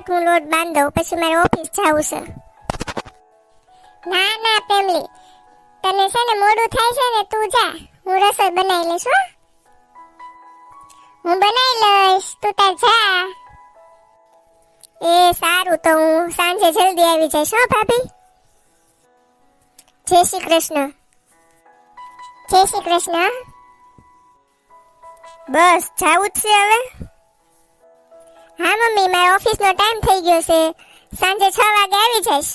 ફટાફટ હું લોટ બાંધો, પછી મારે ઓફિસ જવું છે. ના ના પેમલી તને છે ને મોડું થાય છે ને, તું જા. હું રસોઈ બનાવી લઈશ, હો. હું બનાવી લઈશ, તું તાર જા. એ સારું, તો હું સાંજે જલ્દી આવી જઈશ, હો, ભાભી. જય શ્રી કૃષ્ણ. જય શ્રી કૃષ્ણ. બસ, જાવું જ છે હવે. હા, મમ્મી, મારા ઓફિસનો ટાઈમ થઈ ગયો છે. સાંજે છ વાગે આવી જઈશ.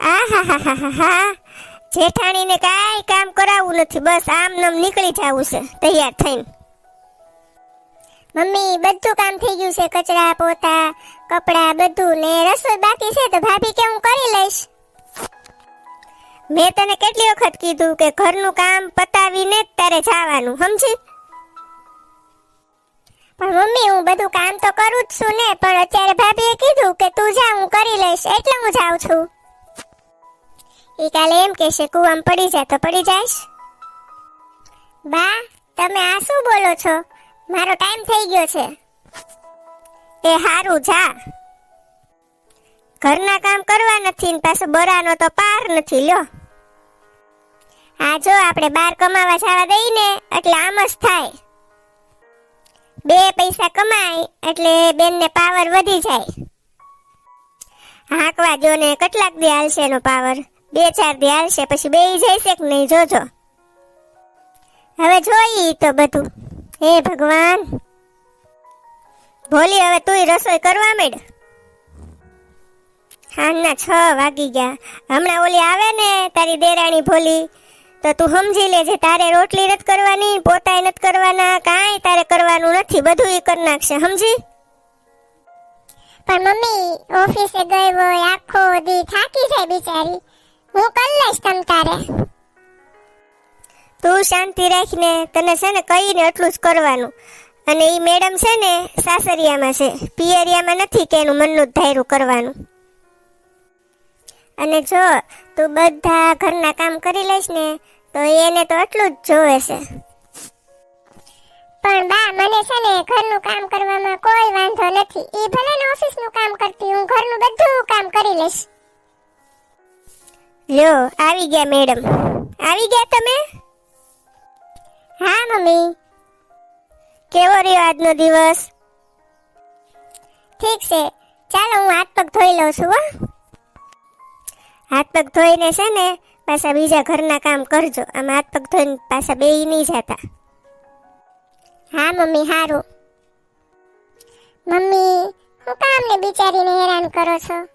આહાહાહાહા. જેઠાણીને કાંઈ કામ કરાવવું નથી. બસ આમ નામ નીકળી જવું છે, તૈયાર થઈને. મમ્મી, બધું કામ થઈ ગયું છે. કચરા, પોતા, કપડાં બધું ને રસોઈ બાકી છે તો ભાભી કે હું કરી લઈશ? મેં તને કેટલી વખત કીધું કે ઘરનું કામ પતાવીને જ તારે જવાનું, સમજી? પણ મમ્મી, હું બધું કામ તો કરું જ છું ને, પણ અત્યારે ભાભીએ કીધું કે તું જા, હું કરી લઈશ, એટલે હું જાઉં છું. એ કાલે એમ કહેશે કુવામાં પડી જાય તો પડી જાઈશ. બા, તમે આ શું બોલો છો? મારો ટાઈમ થઈ ગયો છે. એ હારું, જા. ઘરના કામ કરવા નથી ને પાછો બરાનો તો પાર નથી, લ્યો. આ જો, આપણે બહાર કમાવા જવા દઈ ને, એટલે આમ જ થાય. બે પૈસા કમાય એટલે બેનને પાવર વધી જાય. હાંકવા જો ને કેટલાક દી હાલશે એનો પાવર બે ચાર દી હાલશે, પછી બે જઈશે કે નહીં? જોજો. હવે જોઈ તો બધું. હે ભગવાન. ભોલી, હવે તુંય રસોઈ કરવા માંડ. હાંજના છ વાગી ગયા. હમણાં ઓલી આવે ને તારી દેરાણી ભોલી તો તું સમજી લેજે તારે રોટલી નથી કરવાની પોતાય નથી કરવાના કાંઈ તારે કરવાનું નથી બધું એ કરી નાખશે સમજી? પણ મમ્મી ઓફિસે ગઈ હોય આખો દી થાકી જાય બિચારી. હું કરી લઈશ તમ તારે. તું શાંતિ રાખીને તને છે ને કહીને એટલું જ કરવાનું. અને એ મેડમ છે ને સાસરિયામાં છે પિયરિયામાં નથી કે એનું મનનું ધાર્યું ધાયરું કરવાનું. અને જો તું બધા ઘરના કામ કરી લઈશ ને તો એને તો એટલું જ જોવે છે. પણ બા, મને છે ને ઘરનું કામ કરવામાં કોઈ વાંધો નથી. એ ભલે ને ઓફિસનું કામ કરતી હું ઘરનું બધું કામ કરી લઈશ. લ્યો આવી ગયા મેડમ. આવી ગયા તમે? હા, મમ્મી. કેવો રહ્યો આજનો દિવસ? ઠીક છે. ચાલો, હું હાથ પગ ધોઈ લઉં છું, હો. હાથ પગ ધોઈને છે ને પાછા બીજા ઘરના કામ કરજો. આમ હાથ પગ ધોઈને પાછા બે નહીં જતા. હા, મમ્મી, હારું. મમ્મી, હું કામ ને બિચારીને હેરાન કરો છો?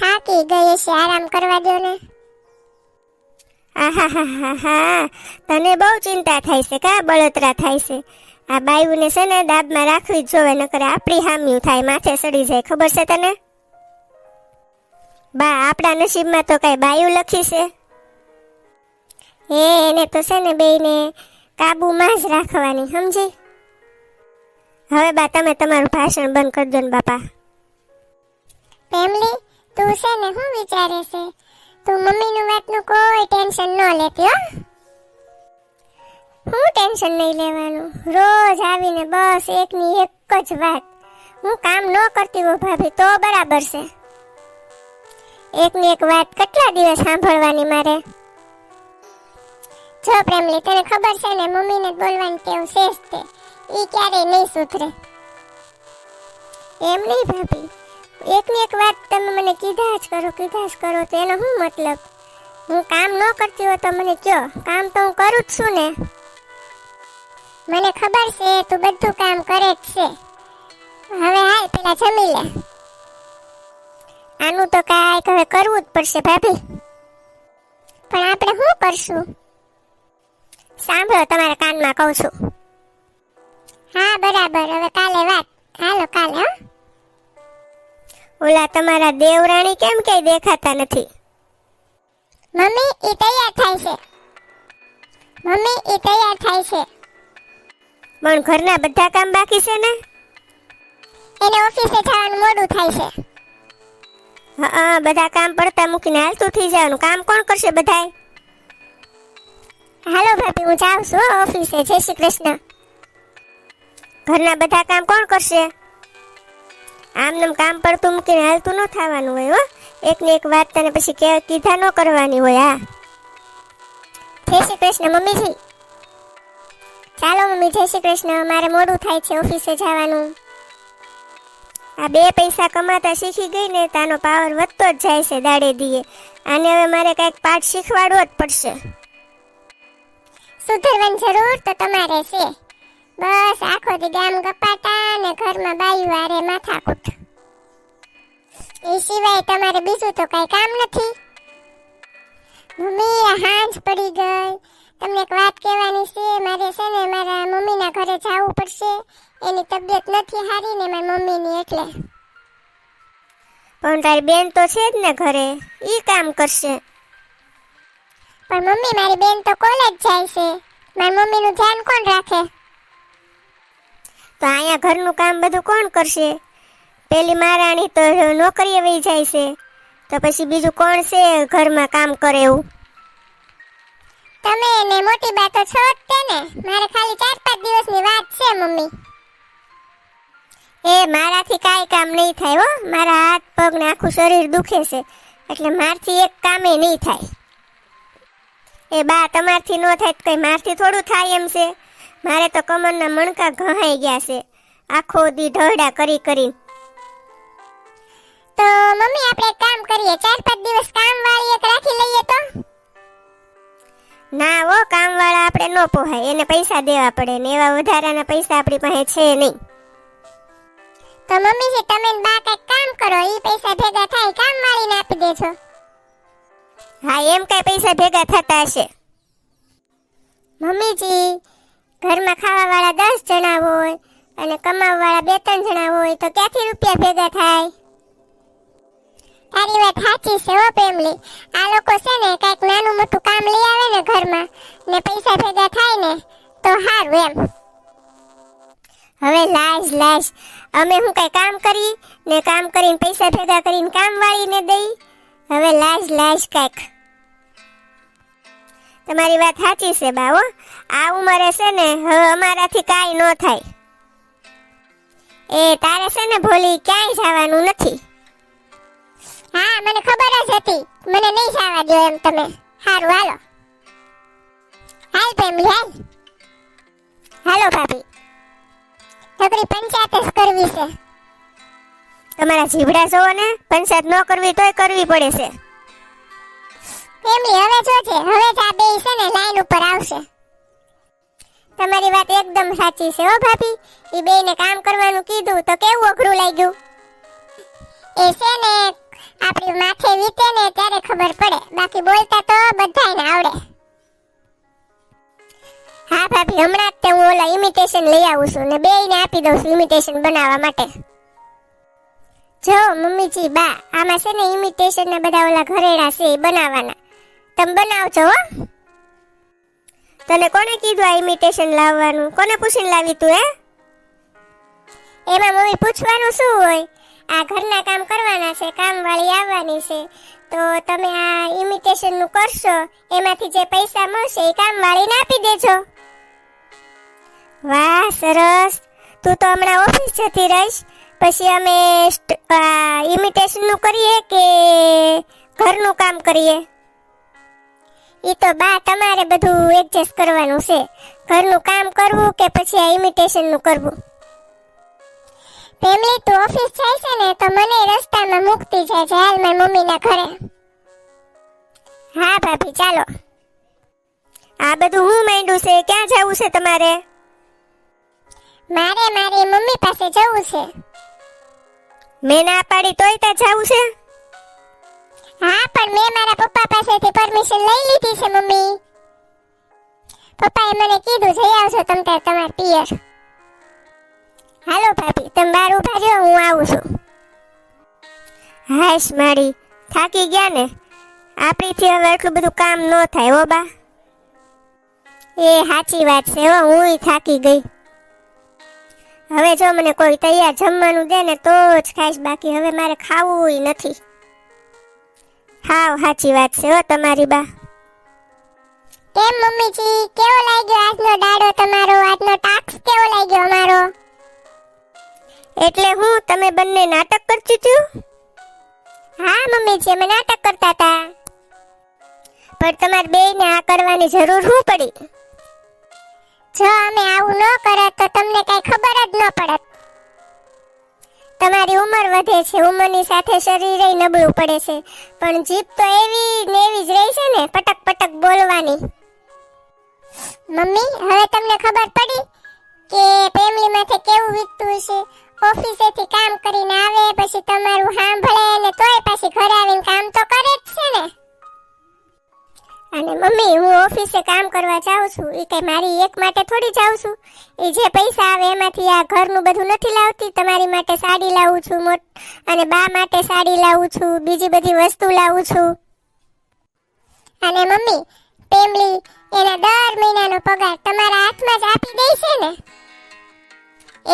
થાકી ગઈ છે આરામ કરવા દો ને. આહાહાહાહા. તને બહુ ચિંતા થાય છે કા, બળતરા થાય છે? આ બાયુને છે ને દાબમાં રાખવી જ જોવે, નકર આપણી હામ્યું થાય, માથે સડી જાય. ખબર છે તને? બા આપણા નસીબમાં તો કઈ બાયું લખી છે. એ એને તો છે ને બેયને કાબુમાં જ રાખવાની સમજી? હવે બા તમે તમારું ભાષણ બંધ કરી દો ને બાપા. ફેમિલી તું છે ને શું વિચારે છે? તું મમ્મીનું વાતનું કોઈ ટેન્શન ન લેતી હો. હું ટેન્શન નહીં લેવાનું. રોજ આવીને બસ એકની એક જ વાત. હું કામ ન કરતી હોઉં ભાભી તો બરાબર છે. એકની એક વાત કેટલા દિવસ સાંભળવાની મારે? જો પ્રેમલી, તને ખબર છે ને, મમ્મીને બોલવાની ટેવ છે એ ક્યારેય નહીં સુધરે. એમ નહીં ભાભી. એકની એક વાત તમે મને કીધા જ કરો, કીધા જ કરો, તો એનો શું મતલબ? હું કામ ન કરતી હોય તો મને કયો? કામ તો હું કરું જ છું ને. મને ખબર છે તું બધું કામ કરે જ છે. હવે હાલ પેલા જમી લે. આનું તો કાંઈક હવે કરવું જ પડશે ભાભી. પણ આપણે શું કરશું? સાંભળો તમારા કાનમાં કહું છું. હા બરાબર. હવે કાલે વાત. હાલો કાલે હા. ઓલા તમારા દેવરાણી કેમ કે દેખાતા નથી? મમ્મી એ તૈયાર થાય છે. મમ્મી એ તૈયાર થાય છે. પણ ઘરના બધા કામ બાકી છે ને? એને ઓફિસે જવાનું મોડું થાય છે. હા બધા કામ પડતા મૂકીને હાલતું થઈ જવાનું. કામ કોણ કરશે બધાય? હાલો ભાભી, હું જાઉં છું ઓફિસે. જય શ્રી કૃષ્ણ. ઘરના બધા કામ કોણ કરશે? આમનું કામ પડતું મૂકીને હાલતું ન થવાનું હોય, હો. એકને એક વાત તને પછી કે કીધા ન કરવાની હોય, હા. જય શ્રી કૃષ્ણ, મમ્મીજી. ચાલો મમ્મી, જય શ્રી કૃષ્ણ. મારે મોડું થાય છે ઓફિસે જવાનું. આ બે પૈસા કમાતા શીખી ગઈ ને તાનો પાવર વધતો જ જાય છે દાડે દીએ આને હવે મારે કંઈક પાઠ શીખવાડવો જ પડશે. સુધરવાની જરૂર તો તમારે છે. બસ આખો દી ગામ ગપાટા ને ઘરમાં બાયું આરે માથાકૂટ. એ સિવાય તમારે બીજું તો કઈ કામ નથી. મમ્મી હાંજ પડી ગઈ. તમને એક વાત કહેવાની છે, મારે છે ને મારા મમ્મીના ઘરે જવું પડશે. એની તબિયત નથી સારી ને મારી મમ્મીની એટલે. પણ તારી બેન તો છે જ ને ઘરે, ઈ કામ કરશે. પણ મમ્મી, મારી બેન તો કોલેજ જાય છે. મારી મમ્મીનું ધ્યાન કોણ રાખે? તો અહીંયા ઘરનું કામ બધું કોણ કરશે? પેલી મહારાણી તો નોકરીએ વહી જાય છે. તો પછી બીજું કોણ છે ઘરમાં કામ કરે એવું? તમે ને મોટી બા તો છો જ તે મારે ખાલી ચાર પાંચ દિવસની વાત છે, મમ્મી. એ મારાથી કાંઈ કામ નહીં થાય હો. મારા હાથ પગ ને આખું શરીર દુખે છે એટલે મારથી એક કામે નહીં થાય. એ બા તમારથી ન થાય તો કંઈ મારથી થોડું થાય એમ છે. મારે તો કમરના મણકા ઘહાઈ ગયા છે. આખો દી ઢળડા કરી કરી. તો મમ્મી આપણે કામ કરીએ. ચાર પાંચ દિવસ કામ વાળી એક રાખી લઈએ તો? ના ઓ કામ વાળા આપણે ન પોહાય. એને પૈસા દેવા પડે ને એવા વધારાના પૈસા આપણી પાસે છે નહીં. તો મમ્મીજી તમે ને બા કઈ કામ કરો ઈ પૈસા ભેગા થાય કામ વાળીને આપી દેજો. હા એમ કઈ પૈસા ભેગા થતા હશે. મમ્મીજી ઘરમાં ખાવા વાળા દસ જણા હોય અને કમાવા વાળા બે ત્રણ જણા હોય તો ક્યાંથી રૂપિયા ભેગા થાય? તારી વાત સાચી છે હો પેમલી આ લોકો છે ને કંઈક નાનું મોટું કામ લઈ આવે ને ઘરમાં ને પૈસા ભેગા થાય ને તો સારું એમ. હવે લાશ લાશ. અમે હું કઈ કામ કરી? ને કામ કરીને પૈસા ભેગા કરીને કામ વાળીને દઈ? હવે લાશ લાશ કંઈક. તમારી વાત સાચી છે બાવો આ ઉંમરે છે ને, હવે અમારાથી કાંઈ ન થાય. એ તારે છે ને, ભોલી, ક્યાંય જવાનું નથી. હા, મને ખબર જ હતી. મને નહીં જવા દો એમ તમે. સારું હાલો. હાલ પ્રેમલી હાલ. હાલો, ભાભી. નકરી પંચાયત જ કરવી છે. તમારા જીવડા જોવો ને પંચાયત ન કરવી તોય કરવી પડે છે. ફેમિલી હવે જોજે હવે જ આ બે છે ને લાઈન ઉપર આવશે. તમારી વાત એકદમ સાચી છે હો ભાભી. એ બે ને કામ કરવાનું કીધું તો કેવું અઘરું લાગ્યું? એ છે ને, આપણી માથે વીતે ને ત્યારે ખબર પડે. બાકી બોલતા તો બધાને આવડે. હા ભાભી હમણાં જ તે હું ઓલા ઇમિટેશન લઈ આવું છું ને બેયને આપી દઉં છું ઇમિટેશન બનાવવા માટે. જો, મમ્મીજી, બા, આમાં છે ને ઇમિટેશન ના બધા ઓલા ઘરેડા છે એ બનાવવાના. તમે બનાવજો હો. તને કોને કીધું આ ઇમિટેશન લાવવાનું? કોને પૂછીને લાવી તું, હે? એમાં મમ્મી પૂછવાનું શું હોય? આ ઘરના કામ કરવાના છે, કામવાળી આવવાની છે. તો તમે આ ઇમિટેશનનું કરશો, એમાંથી જે પૈસા મળશે એ કામવાળીને આપી દેજો. વાહ, સરસ. તું તો હમણાં ઓફિસ જતી રહીશ. પછી અમે ઇમિટેશનનું કરીએ કે ઘરનું કામ કરીએ? એ તો બા, તમારે બધું એડજસ્ટ કરવાનું છે. ઘરનું કામ કરવું કે પછી આ ઇમિટેશનનું કરવું? ફેમિલી, તું ઓફિસ જાય છે ને, તો મને રસ્તામાં મૂકતી જાય છે. હાલ મારી મમ્મીના ઘરે. હા, ભાભી, ચાલો. આ બધું હું માંડ્યું છે? ક્યાં જવું છે તમારે? મારે મારી મમ્મી પાસે જવું છે. મેં ના પાડી તોય તે જવું છે? હા પણ મેં મારા પપ્પા પાસેથી પરમિશન લઈ લીધી છે મમ્મી. પપ્પાએ મને કીધું જઈ આવશો તમ તાર તમાર પિયર. હાલો ભાભી તમે બહાર ઊભા રહ્યો હું આવું છું. હાશ મારી. થાકી ગયા ને? આપણીથી હવે એટલું બધું કામ ન થાય હો બા. એ સાચી વાત છે હો હું થાકી ગઈ. હવે જો મને કોઈ તૈયાર જમવાનું દે ને તો જ ખાઈશ બાકી હવે મારે ખાવું નથી. હાવ સાચી વાત છે હો તમારી બા. કેમ મમ્મીજી? કેવો લાગ્યો આજનો દાડો તમારો? આજનો ટાસ્ક કેવો લાગ્યો અમારો? એટલે હું તમે બંને નાટક કરતી છું હા મમ્મીજી અમે નાટક કરતા હતા. પણ તમારે બેયને આ કરવાની જરૂર શું પડી? જો અમે આવું ન કરત તો તમને કઈ ખબર જ ન પડત તમારી ઉંમર વધે છે, ઉંમરની સાથે શરીર નબળું પડે છે. પણ જીભ તો એવી ને એવી જ રહી છે ને, પટક પટક બોલવાની. મમ્મી, હવે તમને ખબર પડી કે ફેમિલી માથે કેવું વીતતું હશે? ઓફિસેથી કામ કરીને આવે, પછી તમારું સાંભળે ને તોય પાછી ઘરે આવીને કામ તો કરે જ છે ને. અને મમ્મી, હું ઓફિસે કામ કરવા જાઉં છું. એ કઈ મારી એક માટે થોડી જાઉં છું. એ જે પૈસા આવે એમાંથી આ ઘરનું બધું નથી લાવતી. તમારી માટે સાડી લાવું છું, મોટ, અને બા માટે સાડી લાવું છું, બીજી બધી વસ્તુ લાવું છું. અને મમ્મી પેમલી એના દર મહિનાનો પગાર તમારા હાથમાં જ આપી દે છે ને?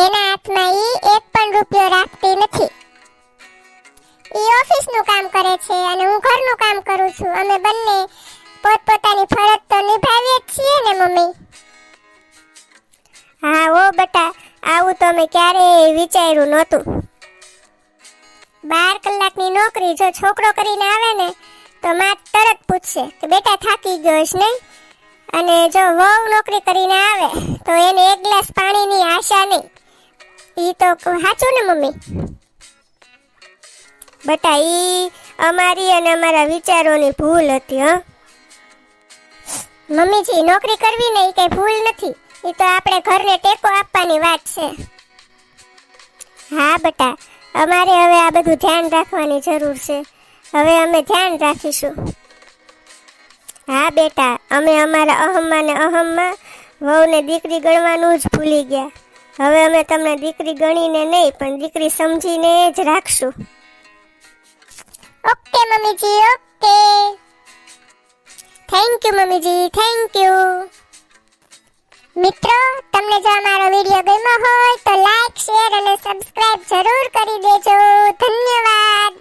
એના હાથમાં એ એક પણ રૂપિયો રાખતી નથી. એ ઓફિસનું કામ કરે છે અને હું ઘરનું કામ કરું છું. અમે બંને પોતપોતાની ફરજ તો નિભાવીએ છીએ ને, મમ્મી. હા, ઓ બટા, આવું તો મેં ક્યારેય વિચાર્યું નહોતું. બાર કલાકની નોકરી જો છોકરો કરીને આવે ને, તો માં તરત પૂછશે કે બેટા થાકી ગયો છે નહીં? અને જો વહુ નોકરી કરીને આવે, તો એને એક ગ્લાસ પાણીની આશા નહીં. એ તો સાચું ને, મમ્મી? બટા એ અમારી અને અમારા વિચારોની ભૂલ હતી, હં. મમ્મીજી, નોકરી કરવી ને એ કઈ ભૂલ નથી. એ તો આપણે ઘરને ટેકો આપવાની વાત છે. હા, બટા, અમારે હવે આ બધું ધ્યાન રાખવાની જરૂર છે. હવે અમે ધ્યાન રાખીશું. હા, બેટા, અમે અમારા અહમમાં ને અહમમાં વહુને દીકરી ગણવાનું જ ભૂલી ગયા. હવે અમે તમને દીકરી ગણીને નહીં, પણ દીકરી સમજીને જ રાખશું. ઓકે, મમ્મીજી, ઓકે. થેન્ક યુ મમ્મીજી. થેન્ક યુ મિત્રો, તમને જો અમારો વીડિયો ગમ્યો હોય તો લાઈક શેર અને સબસ્ક્રાઇબ જરૂર કરી દેજો. ધન્યવાદ.